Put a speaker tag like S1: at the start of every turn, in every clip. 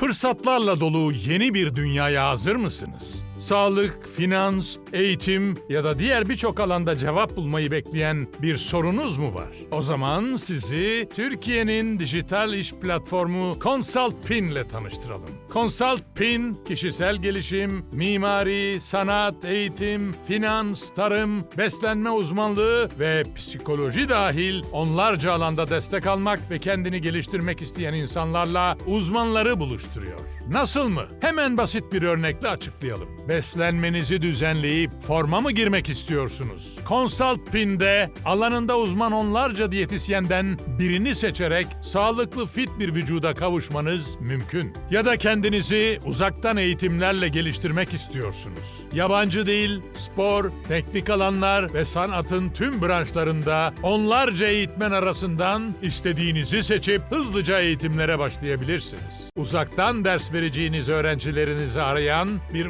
S1: Fırsatlarla dolu yeni bir dünyaya hazır mısınız? Sağlık, finans, eğitim ya da diğer birçok alanda cevap bulmayı bekleyen bir sorunuz mu var? O zaman sizi Türkiye'nin dijital iş platformu ConsultPin ile tanıştıralım. ConsultPin, kişisel gelişim, mimari, sanat, eğitim, finans, tarım, beslenme uzmanlığı ve psikoloji dahil onlarca alanda destek almak ve kendini geliştirmek isteyen insanlarla uzmanları buluşturuyor. Nasıl mı? Hemen basit bir örnekle açıklayalım. Beslenmenizi düzenleyip forma mı girmek istiyorsunuz? Consult Pin'de alanında uzman onlarca diyetisyenden birini seçerek sağlıklı fit bir vücuda kavuşmanız mümkün. Ya da kendinizi uzaktan eğitimlerle geliştirmek istiyorsunuz. Yabancı dil, spor, teknik alanlar ve sanatın tüm branşlarında onlarca eğitmen arasından istediğinizi seçip hızlıca eğitimlere başlayabilirsiniz. Uzaktan ders vereceğiniz öğrencilerinizi arayan bir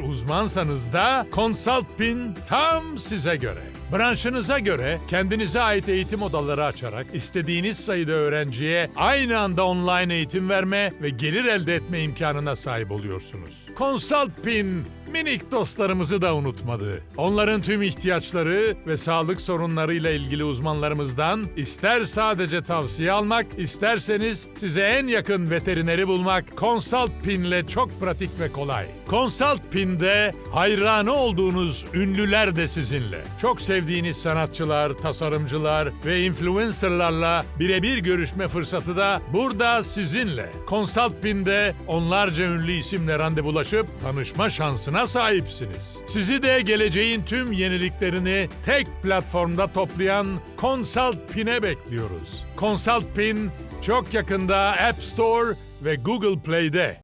S1: uzmansanız da ConsultPin tam size göre. Branşınıza göre kendinize ait eğitim odaları açarak istediğiniz sayıda öğrenciye aynı anda online eğitim verme ve gelir elde etme imkanına sahip oluyorsunuz. ConsultPin minik dostlarımızı da unutmadı. Onların tüm ihtiyaçları ve sağlık sorunlarıyla ilgili uzmanlarımızdan ister sadece tavsiye almak, isterseniz size en yakın veterineri bulmak ConsultPin ile çok pratik ve kolay. ConsultPin'de hayranı olduğunuz ünlüler de sizinle. Çok sevdiğiniz sanatçılar, tasarımcılar ve influencerlarla birebir görüşme fırsatı da burada sizinle. ConsultPin'de onlarca ünlü isimle randevulaşıp tanışma şansına sahipsiniz. Sizi de geleceğin tüm yeniliklerini tek platformda toplayan ConsultPin'e bekliyoruz. ConsultPin çok yakında App Store ve Google Play'de.